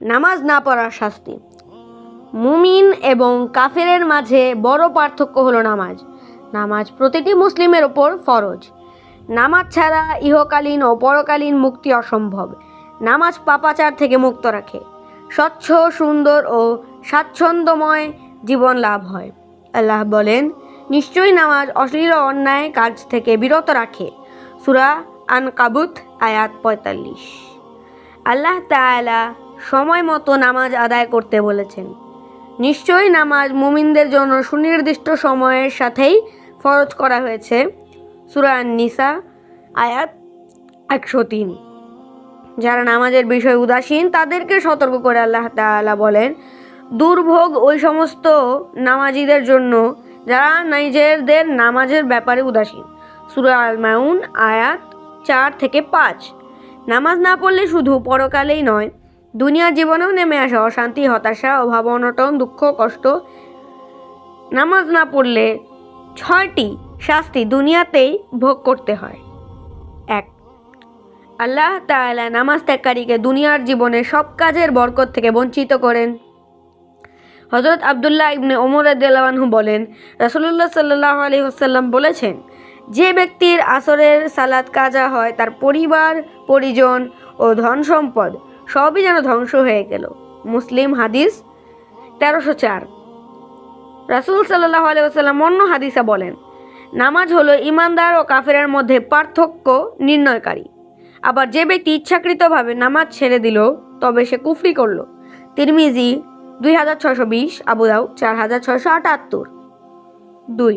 নামাজ না পড়ার শাস্তি। মুমিন এবং কাফেরের মাঝে বড় পার্থক্য হলো নামাজ। নামাজ প্রতিটি মুসলিমের ওপর ফরজ। নামাজ ছাড়া ইহকালীন ও পরকালীন মুক্তি অসম্ভব। নামাজ পাপাচার থেকে মুক্ত রাখে। স্বচ্ছ, সুন্দর ও স্বাচ্ছন্দ্যময় জীবন লাভ হয়। আল্লাহ বলেন, নিশ্চয়ই নামাজ অশ্লীল অন্যায় কাজ থেকে বিরত রাখে। সুরা আন কাবুত আয়াত পঁয়তাল্লিশ। আল্লাহ তাআলা সময় মতো নামাজ আদায় করতে বলেছেন। নিশ্চয়ই নামাজ মুমিনদের জন্য সুনির্দিষ্ট সময়ের সাথেই ফরজ করা হয়েছে। সুরা নিসা আয়াত একশো তিন। যারা নামাজের বিষয়ে উদাসীন, তাদেরকে সতর্ক করে আল্লাহ তাআলা বলেন, দুর্ভোগ ওই সমস্ত নামাজিদের জন্য যারা নিজেদের নামাজের ব্যাপারে উদাসীন। সুরা আল মাউন আয়াত চার থেকে পাঁচ। নামাজ না পড়লে শুধু পরকালেই নয় দুনিয়ার জীবনেও নেমে আসা অশান্তি, হতাশা অভাব অনটন দুঃখ, কষ্ট। নামাজ না পড়লে ছয়টি শাস্তি দুনিয়াতেই ভোগ করতে হয়। এক, আল্লাহ তাআলা নামাজ ত্যাগকারীকে দুনিয়ার জীবনে সব কাজের বরকত থেকে বঞ্চিত করেন। হজরত আবদুল্লাহ ইবনে ওমর আদালহু বলেন, রাসুলুল্লাহ সাল্লাহ আলী হোসাল্লাম বলেছেন, যে ব্যক্তির আসরের সালাদ কাজা হয়, তার পরিবার, পরিজন ও ধন সম্পদ সবই যেন ধ্বংস হয়ে গেল। মুসলিম হাদিস তেরোশো চার। রাসুল সাল্লাহ আলী ওসাল্লাম অন্য হাদিসে বলেন, নামাজ হলো ইমানদার ও কাফেরের মধ্যে পার্থক্য নির্ণয়কারী। আবার যে ব্যক্তি ইচ্ছাকৃতভাবে নামাজ ছেড়ে দিল, তবে সে কুফরি করল। তিরমিজি দুই হাজার ছয়শো বিশ আবুদাউ চার হাজার ছয়শো আটাত্তর। দুই,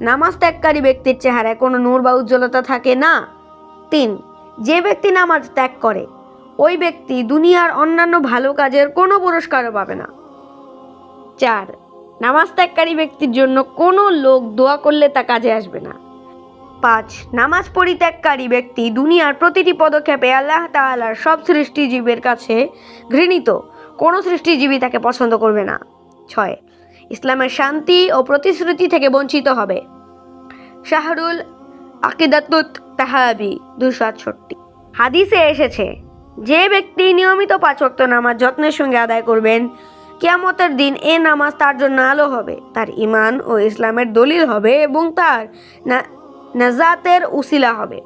নামাজ ত্যাগকারী ব্যক্তির চেহারায় কোনো নূর বা উজ্জ্বলতা থাকে না। তিন, যে ব্যক্তি নামাজ ত্যাগ করে ওই ব্যক্তি দুনিয়ার অন্যান্য ভালো কাজের কোনো পুরস্কারও পাবে না। চার, নামাজ ত্যাগকারী ব্যক্তির জন্য কোনো লোক দোয়া করলে তা কাজে আসবে না। পাঁচ, নামাজ পরিত্যাগকারী ব্যক্তি দুনিয়ার প্রতিটি পদক্ষেপে আল্লাহ তাআলার সব সৃষ্টিজীবের কাছে ঘৃণিত, কোনো সৃষ্টিজীবী তাকে পছন্দ করবে না। ছয়, ইসলামের শান্তি ও প্রতিশ্রুতি থেকে বঞ্চিত হবে। শাহরুল আকিদাতুত তাহাবি দুশো আটষট্টি। হাদিসে এসেছে যে ব্যক্তি নিয়মিত পাঁচ ওয়াক্ত নামাজ যত্নের সঙ্গে আদায় করবেন, কিয়ামতের দিন এ নামাজ তার জন্য আলো হবে। তার ইমান ও ইসলামের দলিল হবে এবং তার নাজাতের উসিলা হবে।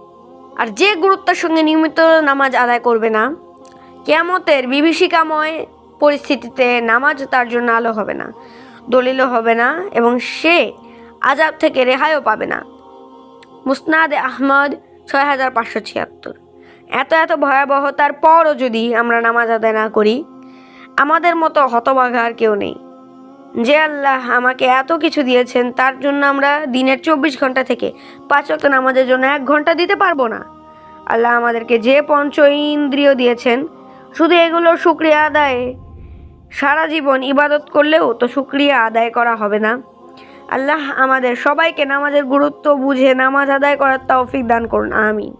আর যে গুরুত্বের সঙ্গে নিয়মিত নামাজ আদায় করবে না, কেয়ামতের বিভীষিকাময় পরিস্থিতিতে নামাজ তার জন্য আলো হবে না, দলিলও হবে না এবং সে আজাব থেকে রেহাইও পাবে না। মুসনাদ আহমদ, ছয় হাজার পাঁচশো ছিয়াত্তর। এত এত ভয়াবহতার পরও যদি আমরা নামাজ আদায় না করি, আমাদের মতো হতভাগা আর কেউ নেই। যে আল্লাহ আমাকে এত কিছু দিয়েছেন, তার জন্য আমরা দিনের চব্বিশ ঘণ্টা থেকে পাঁচ ওয়াক্ত নামাজের জন্য এক ঘণ্টা দিতে পারব না। আল্লাহ আমাদেরকে যে পঞ্চ ইন্দ্রিয় দিয়েছেন, শুধু এগুলোর শুক্রিয়া আদায়ে। সারা জীবন ইবাদত করলেও তো শুক্রিয়া আদায় করা হবে না। আল্লাহ আমাদের সবাইকে নামাজের গুরুত্ব বুঝে নামাজ আদায় করার তৌফিক দান করুন, আমিন।